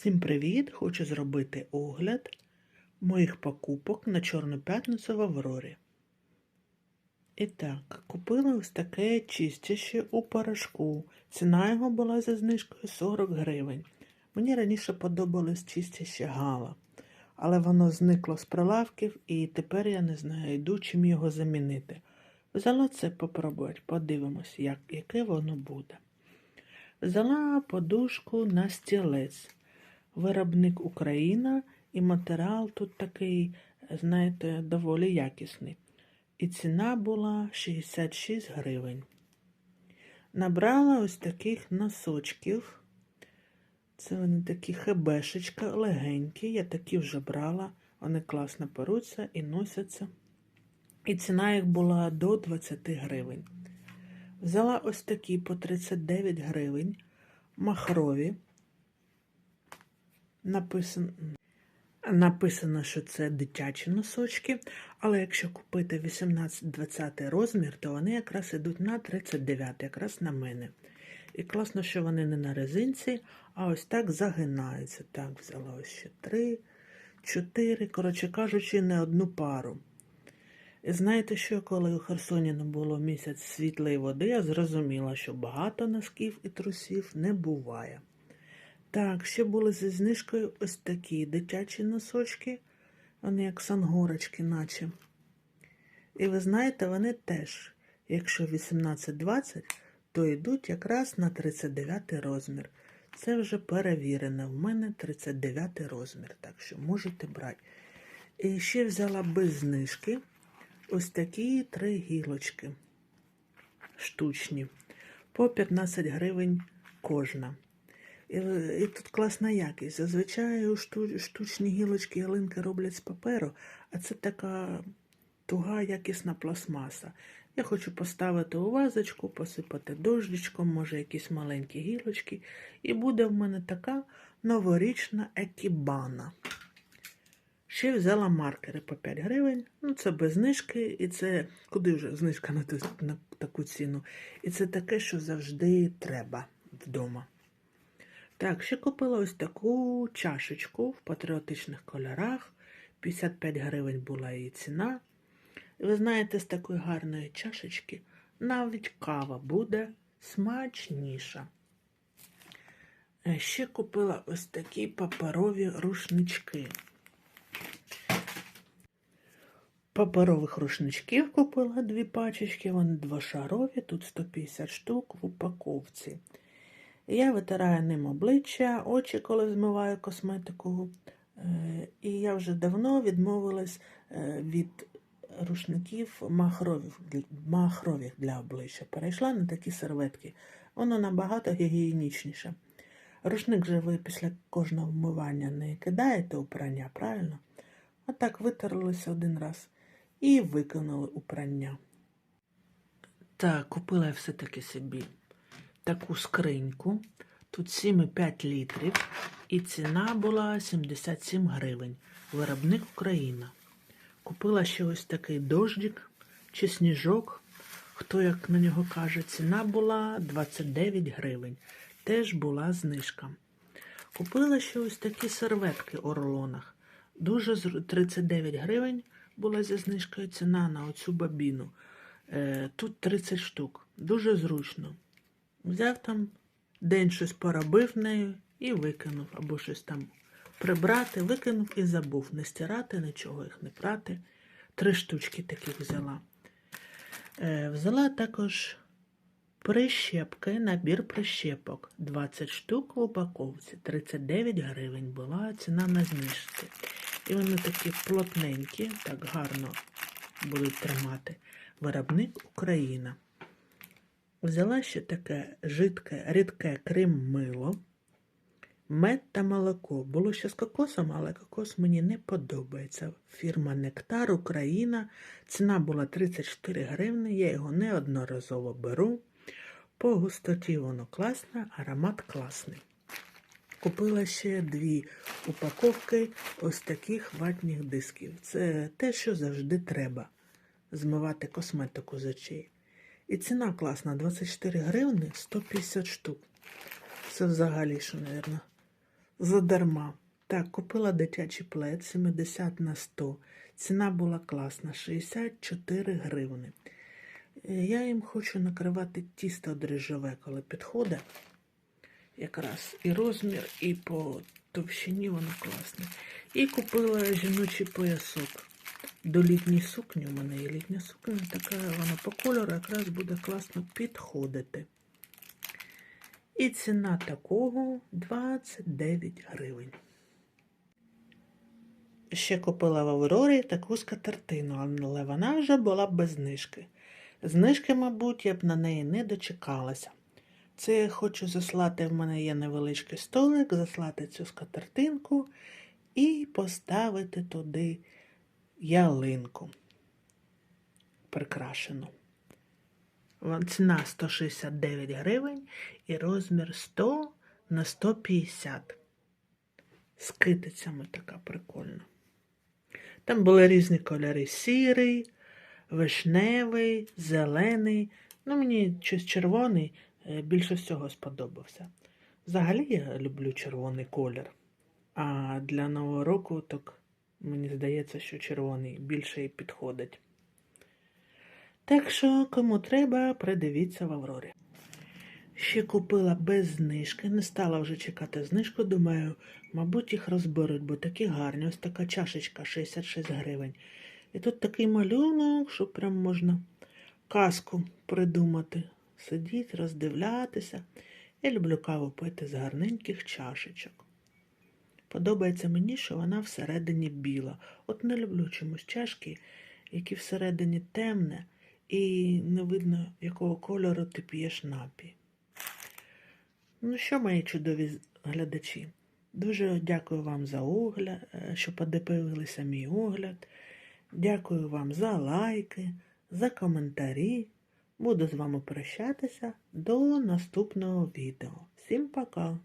Всім привіт! Хочу зробити огляд моїх покупок на Чорну п'ятницю в Аврорі. І так, купила ось таке чистяще у порошку. Ціна його була за знижкою 40 гривень. Мені раніше подобалось чистяще гала, але воно зникло з прилавків і тепер я не знаю, йду чим його замінити. Взяла це попробувати, подивимось, як, яке воно буде. Взяла подушку на стілець. Виробник Україна і матеріал тут такий, знаєте, доволі якісний. І ціна була 66 гривень. Набрала ось таких носочків. Це вони такі хебешечка, легенькі. Я такі вже брала. Вони класно перуться і носяться. І ціна їх була до 20 гривень. Взяла ось такі по 39 гривень, махрові. Написано, написано, що це дитячі носочки, але якщо купити 18-20 розмір, то вони якраз йдуть на 39, якраз на мене. І класно, що вони не на резинці, а ось так загинаються. Так, взяла ось ще 3, 4, коротше кажучи, не одну пару. І знаєте що, коли у Херсоні не було місяць світлої води, я зрозуміла, що багато носків і трусів не буває. Так, ще були зі знижкою ось такі дитячі носочки, вони як сангорочки, наче. І ви знаєте, вони теж, якщо 18-20, то йдуть якраз на 39 розмір. Це вже перевірено. В мене 39 розмір, так що можете брати. І ще взяла без знижки ось такі три гілочки штучні, по 15 гривень кожна. І, і тут класна якість. Зазвичай штучні гілочки ялинки роблять з паперу, а це така туга якісна пластмаса. Я хочу поставити у вазочку, посипати дождичком, може, якісь маленькі гілочки. І буде в мене така новорічна екібана. Ще взяла маркери по 5 гривень. Ну, це без знижки, і це куди вже знижка на, на таку ціну. І це таке, що завжди треба вдома. Так, ще купила ось таку чашечку в патріотичних кольорах. 55 гривень була її ціна. І ви знаєте, з такої гарної чашечки навіть кава буде смачніша. Е, Ще купила ось такі паперові рушнички. Паперових рушничків купила дві пачечки, вони двошарові, тут 150 штук в упаковці. Я витираю ним обличчя, очі, коли змиваю косметику. Е, І я вже давно відмовилась е, від рушників махрових, для обличчя. Перейшла на такі серветки. Воно набагато гігієнічніше. Рушник же ви після кожного вмивання не кидаєте у прання, правильно? А так витерлися один раз і виконали у прання. Так, купила я все-таки собі таку скриньку. Тут 7,5 літрів. І ціна була 77 гривень. Виробник Україна. Купила ще ось такий дождик чи сніжок. Хто як на нього каже, ціна була 29 гривень. Теж була знижка. Купила ще ось такі серветки у рулонах. Дуже 39 гривень була зі знижкою ціна на оцю бабіну. Е, Тут 30 штук. Дуже зручно. Взяв там день щось поробив нею і викинув, або щось там прибрати, викинув і забув. Не стирати, нічого їх не прати. Три штучки таких взяла. Е, Взяла також прищепки, набір прищепок. 20 штук в упаковці, 39 гривень була ціна на знижці. І вони такі плотненькі, так гарно будуть тримати. Виробник Україна. Взяла ще таке жидке, рідке крем мило, мед та молоко. Було ще з кокосом, але кокос мені не подобається. Фірма Нектар Україна. Ціна була 34 гривни. Я його неодноразово беру. По густоті воно класне, аромат класний. Купила ще дві упаковки ось таких ватних дисків. Це те, що завжди треба змивати косметику з очей. І ціна класна 24 гривни 150 штук. Це взагалі, що, мабуть, Задарма. Так, купила дитячий плед 70 на 100. Ціна була класна 64 гривни. Е, Я їм хочу накривати тісто дріжджове, коли підходить. Якраз і розмір, і по товщині воно класне. І купила жіночий поясок. До літньої сукні у мене є літня сукня, така вона по кольору якраз буде класно підходити. І ціна такого 29 гривень. Ще купила в Аврорі таку скатертину, але вона вже була без знижки. Знижки, мабуть, я б на неї не дочекалася. Це я хочу заслати, в мене є невеличкий столик, заслати цю скатертинку і поставити туди ялинку прикрашену. Ціна 169 гривень і розмір 100 на 150. З китицями така прикольна. Там були різні кольори: сірий, вишневий, зелений. Ну, мені щось червоний е, більше всього сподобався. Взагалі я люблю червоний колір. А для Нового року так мені здається, що червоний більше і підходить. Так що, кому треба, придивіться в Аврорі. Ще купила без знижки, не стала вже чекати знижку, думаю, мабуть, їх розберуть, бо такі гарні. Ось така чашечка 66 гривень. І тут такий малюнок, що прям можна казку придумати. Сидіть, роздивлятися. Я люблю каву пити з гарненьких чашечок. Подобається мені, що вона всередині біла. От не люблю чомусь чашки, які всередині темне, і не видно, якого кольору ти п'єш напій. Ну що, мої чудові глядачі? Дуже дякую вам за огляд, е, що подивилися мій огляд. Дякую вам за лайки, за коментарі. Буду з вами прощатися до наступного відео. Всім пока!